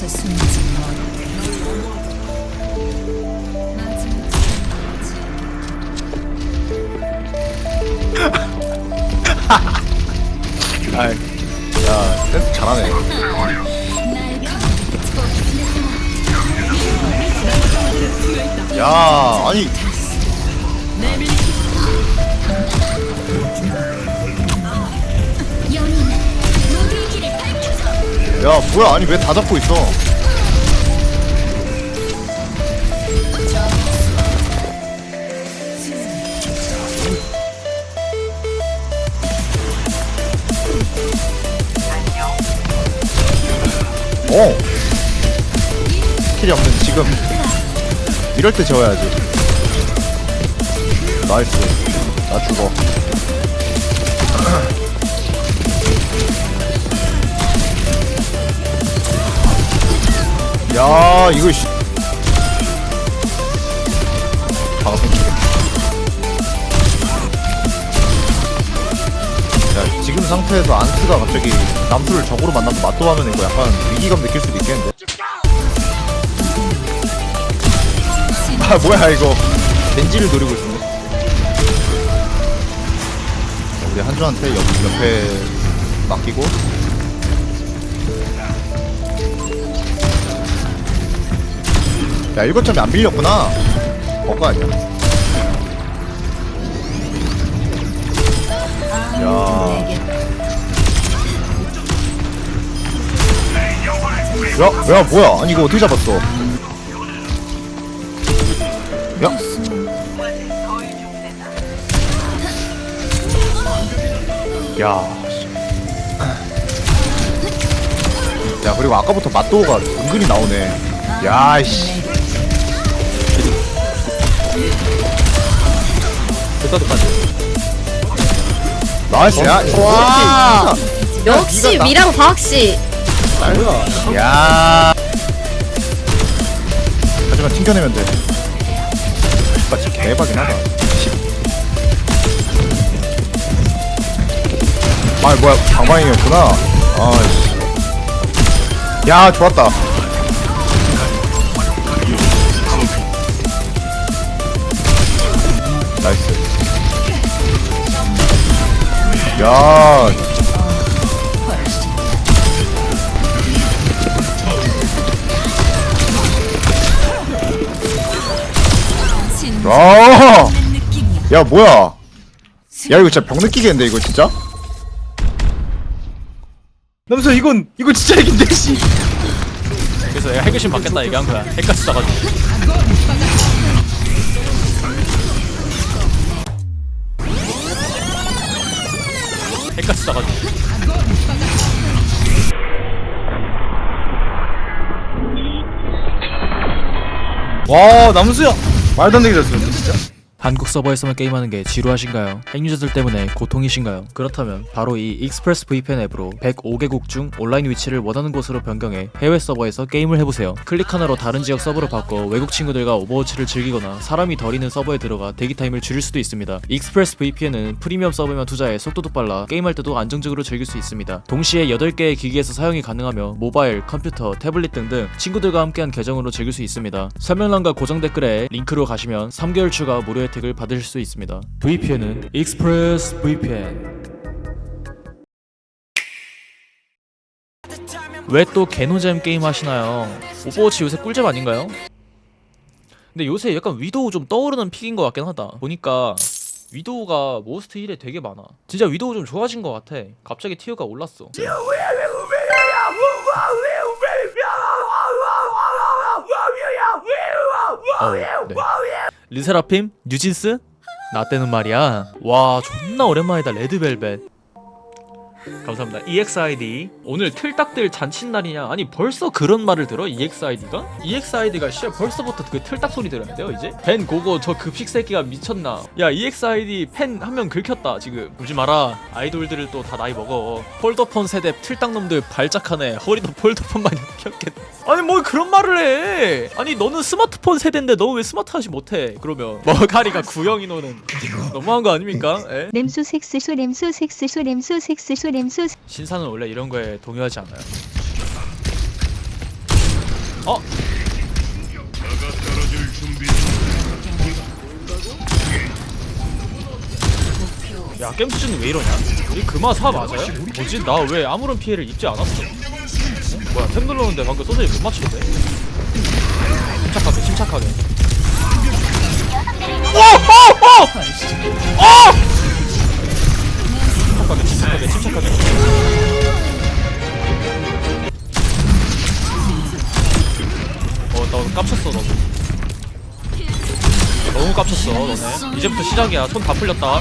여기서 숨 야 뭐야 아니 왜 다 잡고 있어? 어? 스킬이 없는 지금 이럴 때 재워야지. 나이스. 나 죽어 야 이거 씨. 바로 끊기겠다 야 지금 상태에서 안스가 갑자기 남수를 적으로 만나서 맞도 하면 이거 약간 위기감 느낄 수도 있겠는데? 아 뭐야 이거. 벤지를 노리고 있었네 자, 우리 한주한테 옆, 옆에 맡기고 야 일곱 점이 안 밀렸구나 버그 아니야 야 야, 야, 뭐야? 아니, 이거 어떻게 잡았어? 야. 야. 씨. 야, 그리고 아까부터 맛도가 은근히 나오네. 야, 씨. 나이스, 야. 와. 역시 미랑 과학씨 야. 하지만 튕겨내면 돼. 마치 대박이긴 하다. 아 뭐야 방방이었구나. 아이씨. 야 좋았다. 야. 아. 야 뭐야? 야 이거 진짜 병 느끼겠는데 이거 진짜? 남서 이건 이거 진짜 핵인데 씨. 그래서 내가 핵의심 받겠다 얘기한 거야 핵같이 써가지고 써가지고 와 남수야 말도 안 되게 잘 쓰는데 진짜. 한국 서버에서만 게임하는 게 지루하신가요? 핵유저들 때문에 고통이신가요? 그렇다면 바로 이 익스프레스 VPN 앱으로 105개국 중 온라인 위치를 원하는 곳으로 변경해 해외 서버에서 게임을 해보세요. 클릭 하나로 다른 지역 서버로 바꿔 외국 친구들과 오버워치를 즐기거나 사람이 덜 있는 서버에 들어가 대기 타임을 줄일 수도 있습니다. 익스프레스 VPN은 프리미엄 서버에만 투자해 속도도 빨라 게임할 때도 안정적으로 즐길 수 있습니다. 동시에 8개의 기기에서 사용이 가능하며 모바일, 컴퓨터, 태블릿 등등 친구들과 함께한 계정으로 즐길 수 있습니다. 설명란과 고정 댓글에 링크로 가시면 3개월 추가 무료 혜택을 받으실 수 있습니다. VPN은 익스프레스 VPN. 왜 또 개노잼 게임 하시나요? 오버워치 요새 꿀잼 아닌가요? 근데 요새 약간 위도우 좀 떠오르는 픽인 것 같긴 하다. 보니까 위도우가 모스트 1에 되게 많아. 진짜 위도우 좀 좋아진 것 같아. 갑자기 티어가 올랐어. 어, 네. 르세라핌? 뉴진스? 나 때는 말이야. 와, 존나 오랜만이다. 레드벨벳. 감사합니다. EXID. 오늘 틀딱들 잔칫날이냐? 아니 벌써 그런 말을 들어? EXID가? EXID가 씨 벌써부터 그 틀딱 소리 들어야 돼요 이제? 벤 고고 저 급식 새끼가 미쳤나? 야 EXID 팬 한 명 긁혔다 지금. 울지 마라. 아이돌들을 또 다 나이 먹어. 폴더폰 세대 틀딱놈들 발작하네. 허리도 폴더폰만 켰겠. 아니 뭐 그런 말을 해. 아니 너는 스마트폰 세대인데 너 왜 스마트하지 못해? 그러면 머가리가 구형이노는 너무한 거 아닙니까? 에? 램수 섹스수 램수 섹스수 램수 섹스수 램수 신사는 원래 이런 거에 동요하지 않아요. 어? 야 게임 수준이 왜 이러냐? 이 금화 사 맞아요? 뭐지? 나 왜 아무런 피해를 입지 않았어? 뭐야 템 눌렀는데 방금 소설이 못 맞추는데? 침착하게 침착하게 오! 오! 오! 오! 침착하게 침착하게 침착하게 어나 깝쳤어 너무 너무 깝쳤어 너네 이제부터 시작이야 손 다 풀렸다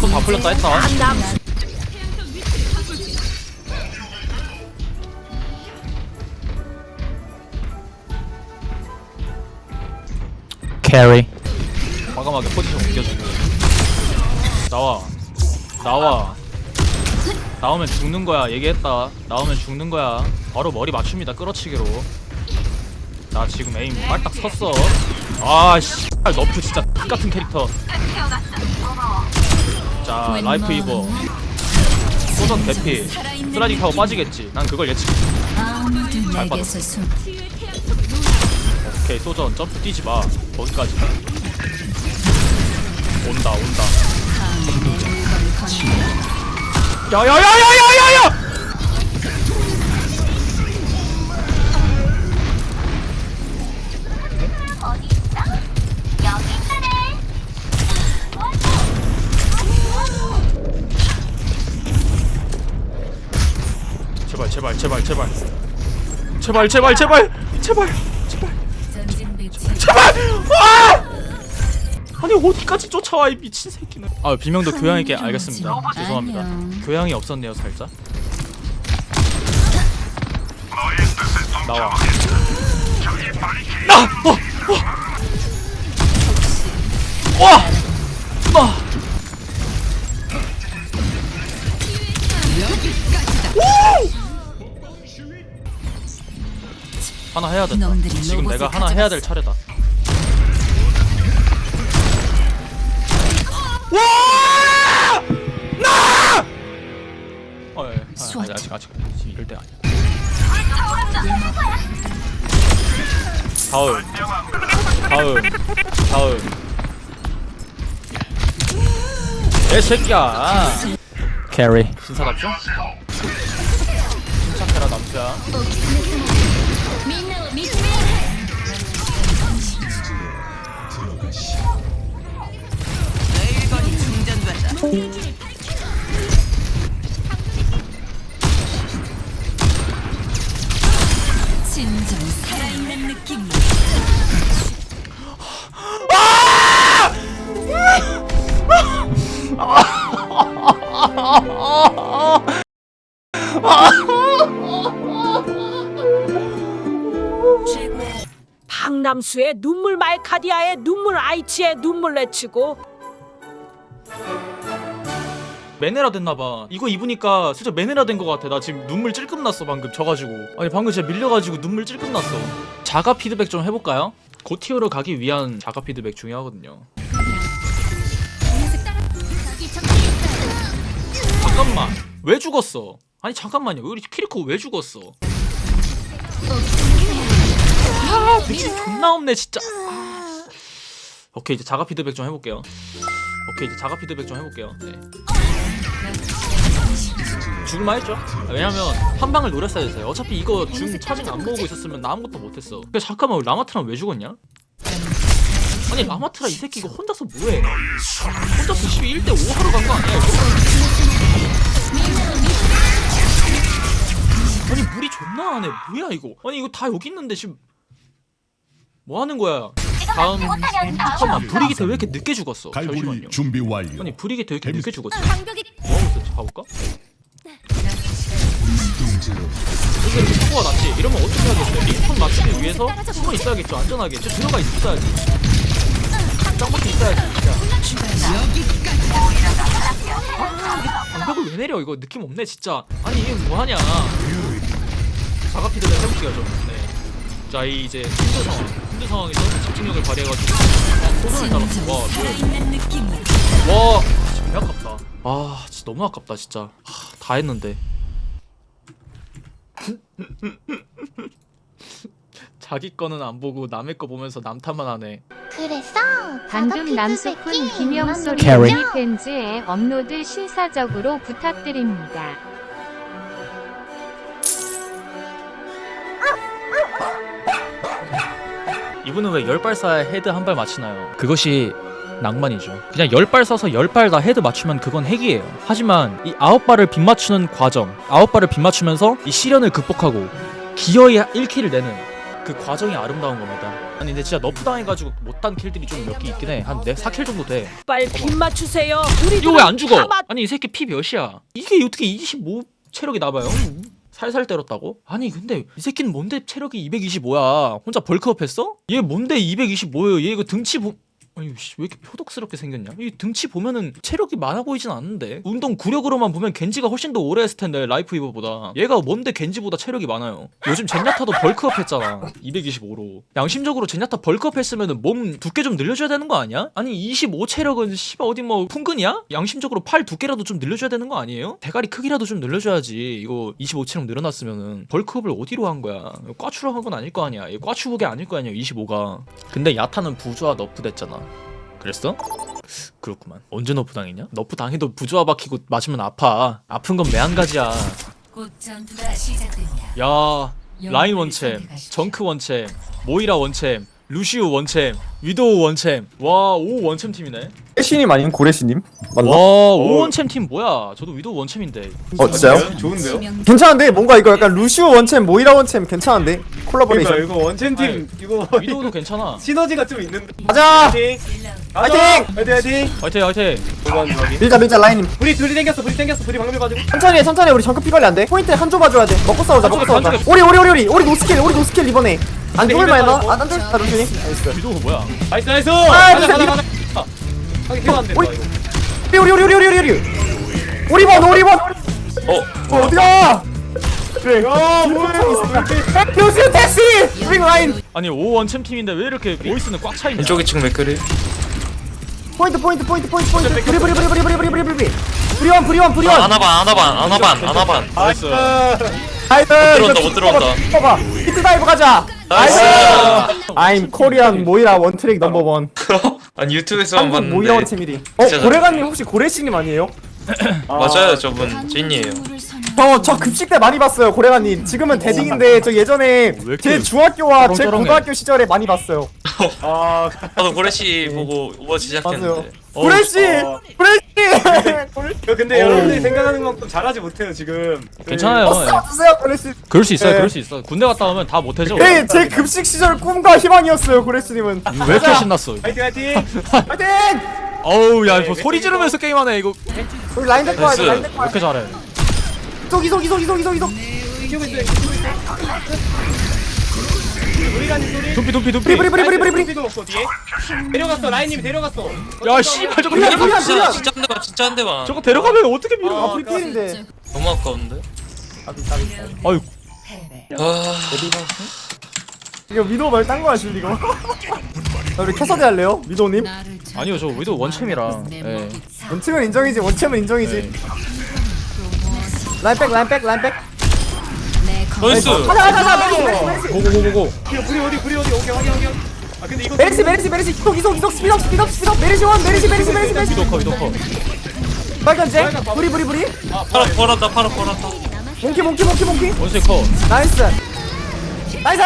손 다 풀렸다 했다 캐리 과감하게 포지션 옮겨주고. 나와. 나와. 나오면 죽는 거야. 얘기했다. 나오면 죽는 거야. 바로 머리 맞춥니다. 끌어치기로. 나 지금 에임 빨딱 섰어. 아씨. 너프 진짜 X 같은 캐릭터. 자 라이프 이버. 소전 대피. 쓰라디 타고 빠지겠지. 난 그걸 예측했어 아무도 잘숨 오케이 소전. 점프 뛰지 마. 거기까지. 온다 온다. 야야야야야야야! 제발 제발 제발 제발. 제발 제발 제발 제발 제발! 아! 아니 어디까지 쫓아와 이 미친 새끼는 아 비명도 교양있게 알겠습니다 죄송합니다 안녕. 교양이 없었네요 살짝 나와 나! 어! 어! 와! 마! 하나 해야 된다 놈들이 지금 로봇을 내가 하나 해야 될. 차례다 와! 나! 어, 예, 예. 아, 스와트. 아직 아직 지금 이럴 때 아니야. 다음, 다음, 다음. 내 새끼야. 캐리 신사답죠? 침착해라 남자. 박남수의 눈물 말카디아의 눈물 아이치의 눈물 내치고 메네라 됐나봐. 이거 입으니까 진짜 메네라 된 것 같아. 나 지금 눈물 찔끔 났어 방금 져가지고. 아니 방금 진짜 밀려가지고 눈물 찔끔 났어. 자가 피드백 좀 해볼까요? 고티어로 가기 위한 자가 피드백 중요하거든요. 잠깐만 왜 죽었어? 아니 잠깐만요 우리 키리코 왜 죽었어? 아 느낌 존나 없네 진짜. 아. 오케이 이제 자가 피드백 좀 해볼게요. 오케이 이제 자가 피드백 좀 해볼게요. 네. 죽을만 했죠? 왜냐면 한 방을 노렸어야 됐어요. 어차피 이거 중 차징 안 모으고 있었으면 나 아무것도 못했어. 근데 잠깐만 라마트랑 왜 죽었냐? 아니 라마트라 이 새끼 이거 혼자서 뭐해? 혼자서 12 1대 5 하러 간 거 아니야? 이거? 아니 물이 존나 하네. 뭐야 이거? 아니 이거 다 여기 있는데 지금 뭐 하는 거야? 다음 잠깐만 브리기테 왜 이렇게 늦게 죽었어? 잠시만요. 갈고리 준비 완료. 아니 브리기테 왜 이렇게 늦게 죽었지? 방벽이 뭐 하고 있었지? 가볼까? 이렇게 사고가 났지? 이러면 어떻게 하겠어요? 리스폰 맞추기 위해서 숨어 있어야겠죠? 안전하게. 저 들어가 있어야지. 짱밖에 있어야지. 진짜. 방벽을 왜 내려? 이거 느낌 없네 진짜. 아니 이게 뭐하냐? 자가 피드백 해볼게요 좀. 네. 자, 이 이제 힘든 상황. 힘든 상황에서 집중력을 발휘해가지고 아, 소선을 달았어. 와, 뭐야? 와 진짜 배 아깝다 아 진짜 너무 아깝다 진짜 하, 다 했는데 자기 거는 안 보고 남의 거 보면서 남탓만 하네. 그래서 방금 남소푼 김영 소리 Carry. 팬즈에 업로드 신사적으로 부탁드립니다. 이분은 왜 열발 쏴야 헤드 한 발 맞히나요? 그것이 낭만이죠. 그냥 열발 쏴서 열발다 헤드 맞추면 그건 핵이에요. 하지만 이 아홉 발을 빗 맞추는 과정, 아홉 발을 빗 맞추면서 이 시련을 극복하고 기어이 1킬을 내는 그 과정이 아름다운 겁니다. 아니 근데 진짜 너프 당해가지고 못한 킬들이 좀 몇 개 있긴 해. 한 4, 4킬 정도 돼. 빨리 빗 맞추세요. 우리 이거 왜 안 죽어? 맞... 아니 이 새끼 피 몇이야? 이게 어떻게 25 체력이 나봐요? 살살 때렸다고? 아니 근데 이 새끼는 뭔데 체력이 225야? 혼자 벌크업 했어? 얘 뭔데 225예요? 얘 이거 등치 보... 아니 씨, 왜 이렇게 표독스럽게 생겼냐? 이 등치 보면은 체력이 많아 보이진 않는데. 운동 구력으로만 보면 겐지가 훨씬 더 오래 했을 텐데 라이프 이버보다. 얘가 뭔데 겐지보다 체력이 많아요? 요즘 젠야타도 벌크업 했잖아. 225로. 양심적으로 젠야타 벌크업 했으면은 몸 두께 좀 늘려줘야 되는 거 아니야? 아니 25 체력은 씨발 어디 뭐 풍근이야? 양심적으로 팔 두께라도 좀 늘려줘야 되는 거 아니에요? 대가리 크기라도 좀 늘려줘야지. 이거 25 체력 늘어났으면은 벌크업을 어디로 한 거야? 꽈추로 한 건 아닐 거 아니야. 이거 꽈추국이 아닐 거 아니야 25가. 근데 야타는 부조화 너프 됐잖아 그랬어? 그렇구만. 언제 너프 당했냐? 너프 당해도 부조화 박히고 맞으면 아파. 아픈 건 매한가지야. 곧 전투가 시작됩니다. 야 라인 원챔 정크 원챔 모이라 원챔 루시우 원챔 위도우 원챔. 와5 원챔 팀이네. 해시님 아니면 고래시님? 맞나? 와5 원챔 팀 뭐야? 저도 위도우 원챔인데. 어 진짜요? 좋은데요? 지명 괜찮은데? 뭔가 이거 약간 루시오 원챔 모이라 원챔 괜찮은데? 그러니까 콜라보레이션. 이거 원챔 팀 이거 위도우도 괜찮아. 시너지가 좀 있는데. 가자 화이팅! 화이팅 화이팅. 화이팅 여기 밀자 밀자 라인님. 불이 둘이 땡겼어 불이 땡겼어 불이 방금 해가지고. 천천히 해 천천히 해. 우리 정크 피 관리 안돼. 포인트 한 조 봐줘야 돼. 먹고 싸우자 먹고 싸우자. 반쪽에, 오리 오리 오리 오리. 오리 노스킬 오리 노스킬 이번에. 안 했나? 힐안 죽을만 루시니? 나이스 위도우 뭐야? 나이스 나이스! 아, 가자 진짜 가자 하기 케어 안돼 오이. 이거. 오리 오리 오리 오리 오리 오리. 오리 번 오리 번. 어. 어디가 그래 야 뭐야 루시오 택시 링 라인. 아니 5 원 챔 팀인데 왜 이렇게 보이스는 꽉 차있냐? 왼쪽에 지금 맥크리 포인트 포인트 포인트 포인트 포인트. 브리 브리 브리 브리 브리 브리 브리 브리 브리원 브리원 브리원 아나반 아나반 아나반 아나반. 나이스. 나이스. 들어온다, 못 들어온다. 봐봐. 히트 다이브 가자. 나이스. I'm 코리안 모이라 원트랙 넘버 원. 아니 유튜브에서만 한국 모이라 봤는데 원팀이리. 어 진짜 고래가님 혹시 고래씨님 아니에요? 맞아요 저분 찐이에요 저, 저 급식 때 많이 봤어요 고래가님. 지금은 대딩인데 저 예전에 왜 이렇게 제 중학교와 제 쩌렁쩌렁해? 고등학교 시절에 많이 봤어요. 아 나도 고래씨 보고 오버 맞아요 시작했는데. 고래씨! 어. 고래씨! 야, 근데 여러분들이 생각하는 만큼 잘하지 못해요 지금. 괜찮아요. 예. 써주세요 고래씨. 그럴 수 있어요 네. 그럴 수 있어. 군대 갔다 오면 다 못해져 네, 제 급식 시절 꿈과 희망이었어요 고래씨님은. 왜 이렇게 신났어 화이팅 화이팅! 파이팅! 어우 야뭐 소리 지르면서 게임하네 이거. 왜 우리 라인 데리고 와야 돼. 라인 데리고 와야 돼 이렇게 잘해 이속 이속 이속 이속 이속 이속. 키우고 있어요 키우고 있어요 우리가님 소리 두피 두피 두피. 브리 브리 브리 브리 브리 브리. 피도 없어 뒤에. 데려갔어 라인님이 데려갔어. 야 씨발 저거 데려가 브리안 진짜 브리안 진짜 한 대만 진짜 한 대만 저거 데려가면 어떻게 밀어? 아 브리 필인데. 너무 아까운데? 아유 아. 이거 미도 말 딴 거야 줄 이거? 자, 우리 캐서디 할래요? 미도님? 아니요 저 위도 원챔이라. 내 예. 원챔은 인정이지 원챔은 인정이지 라인백 라인백 라인백. 내 거- 나이스. 가자 가자 가자 고고고고고. 불이 어디 불이 어디? 오케이 확인 확인. 아 근데 이거 메리시 메리시 메리시. 이속 이속 이속 스피드업 스피드업 스피드업. 메리시 원 메리시 메리시 메리시 메리시. 위도 커 위도 커. 발견제 부리 부리 부리. 팔아 벌었다 팔아 벌었다. 몽키 몽키 몽키 몽키. 원숭이 커. 나이스. 나이스!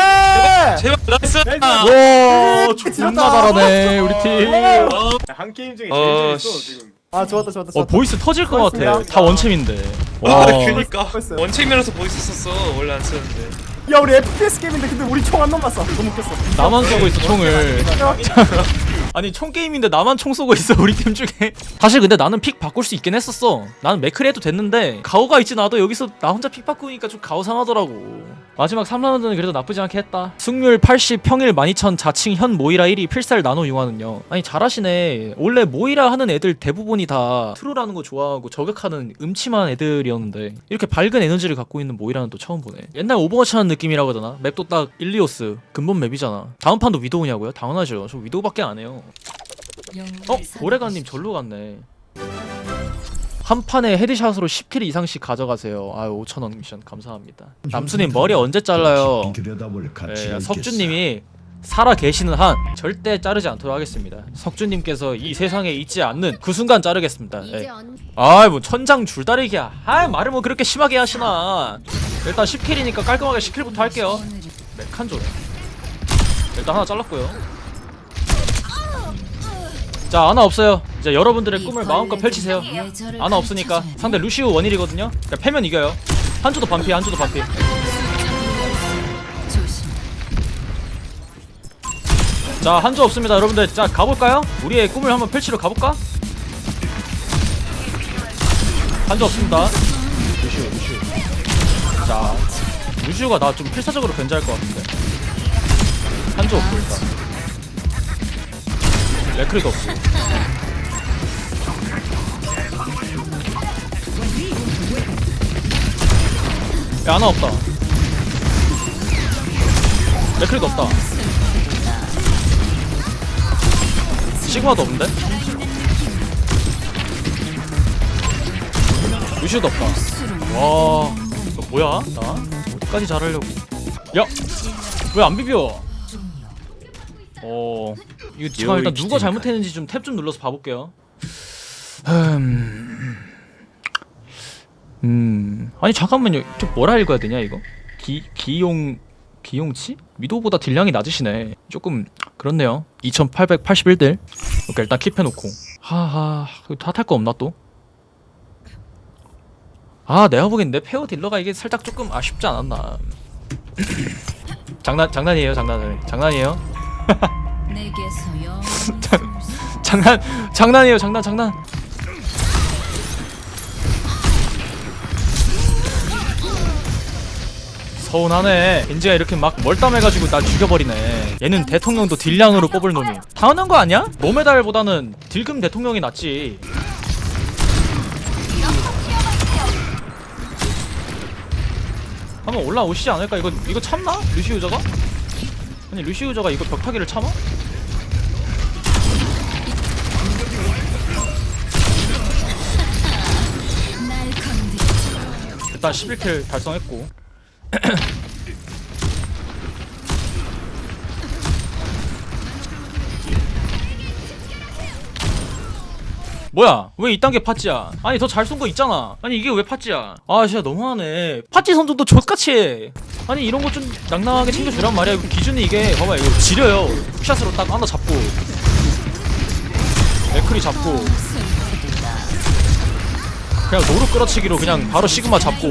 제발 나이스! 아, 와 존나 잘하네 우리 팀. 어, 한 게임 중에 어, 제일 재밌어 씨. 지금. 아 좋았다 좋았다 어 좋았다. 보이스 터질 것 같아. 다 원챔인데. 와 와. 그니까 벌써. 원체이면서 보이스 썼어 원래 안 쓰는데 야 우리 FPS 게임인데 근데 우리 총한놈 봤어 너무 웃겼어 나만 쏘고 있어 총을. 아니 총 게임인데 나만 총 쏘고 있어 우리 팀 중에. 사실 근데 나는 픽 바꿀 수 있긴 했었어. 나는 맥크리 해도 됐는데 가오가 있지 나도 여기서 나 혼자 픽 바꾸니까 좀 가오상하더라고. 마지막 3라운드는 그래도 나쁘지 않게 했다. 승률 80, 평일 12,000, 자칭 현 모이라 1위, 필살 나노 융화는요. 아니 잘하시네. 원래 모이라 하는 애들 대부분이 다 트롤하는 거 좋아하고 저격하는 음침한 애들이었는데 이렇게 밝은 에너지를 갖고 있는 모이라는 또 처음 보네. 옛날 오버워치 하는 느낌이라고 되나? 맵도 딱 일리오스 근본 맵이잖아. 다음 판도 위도우냐고요? 당연하죠. 저 위도우밖에 안 해요. 어? 고래가님 절로 갔네. 한 판에 헤드샷으로 10킬 이상씩 가져가세요. 아유 5천 원 미션 감사합니다. 남수님 머리 언제 잘라요? 예, 석주님이 살아 계시는 한 절대 자르지 않도록 하겠습니다. 석주님께서 이 세상에 있지 않는 그 순간 자르겠습니다. 예. 아이 뭐 천장 줄다리기야. 아 말을 뭐 그렇게 심하게 하시나. 일단 10킬이니까 깔끔하게 10킬부터 할게요. 메칸조. 일단 하나 잘랐고요. 자 하나 없어요. 이제 여러분들의 꿈을 마음껏 펼치세요. 아나 없으니까 상대 루시우 원일이거든요. 그러니까 패면 이겨요. 한주도 반피, 한주도 반피. 자 한주 없습니다, 여러분들. 자 가볼까요? 우리의 꿈을 한번 펼치러 가볼까? 한주 없습니다. 루시우, 루시우. 자 루시우가 나 좀 필사적으로 견제할 것 같은데. 없고 일단. 레크리도 없고. 야 하나 없다. 레크리도 없다. 시그마도 없는데? 루시오도 없다. 와, 이거 뭐야? 나 어디까지 잘하려고? 야, 왜 안 비벼? 어, 이거 잠깐 일단 누가 잘못했는지 좀 탭 좀 눌러서 봐볼게요. 음, 음, 아니 잠깐만요. 좀 뭐라 읽어야 되냐 이거? 기 기용 기용치? 미도보다 딜량이 낮으시네. 조금 그렇네요. 2,881딜. 오케이 일단 킵해놓고. 하하, 다탈 거 없나 또? 아 내가 보기엔 내 페어 딜러가 이게 살짝 조금 아쉽지 않았나. 장난 장난이에요 장난 장난이에요 장난 장난이에요 장난 장난. 서운하네. 겐지가 이렇게 막 멀담해가지고 나 죽여버리네. 얘는 대통령도 딜량으로 뽑을 놈이. 당연한 거 아니야? 노메달보다는 딜금 대통령이 낫지. 한번 올라오시지 않을까? 이거 이거 참나? 루시우저가? 아니 루시우저가 이거 벽타기를 참아? 일단 11킬 달성했고. 뭐야? 왜 이딴 게 팥지야? 아니 더 잘 쏜 거 있잖아. 아니 이게 왜 팥지야? 아 진짜 너무하네. 팥지 선수도 족같이 해 아니 이런 거좀 낭낭하게 챙겨주란 말이야 이거 기준이 이게 봐봐 이거 지려요 훅샷으로 딱 하나 잡고 맥크리 잡고 그냥 노루 끌어치기로 그냥 바로 시그마 잡고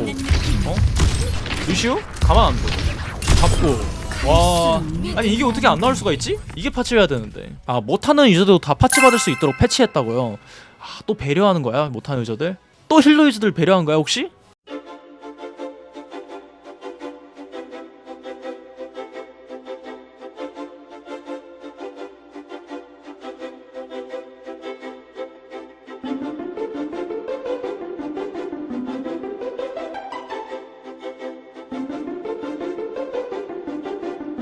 어? 루시우? 가만 안 둬. 잡고 와 아니 이게 어떻게 안 나올 수가 있지? 이게 파츠여야 되는데 아 못하는 유저도 다 파츠 받을 수 있도록 패치했다고요 아, 또 배려하는 거야 못하는 유저들? 또 힐러 유저들 배려한 거야 혹시?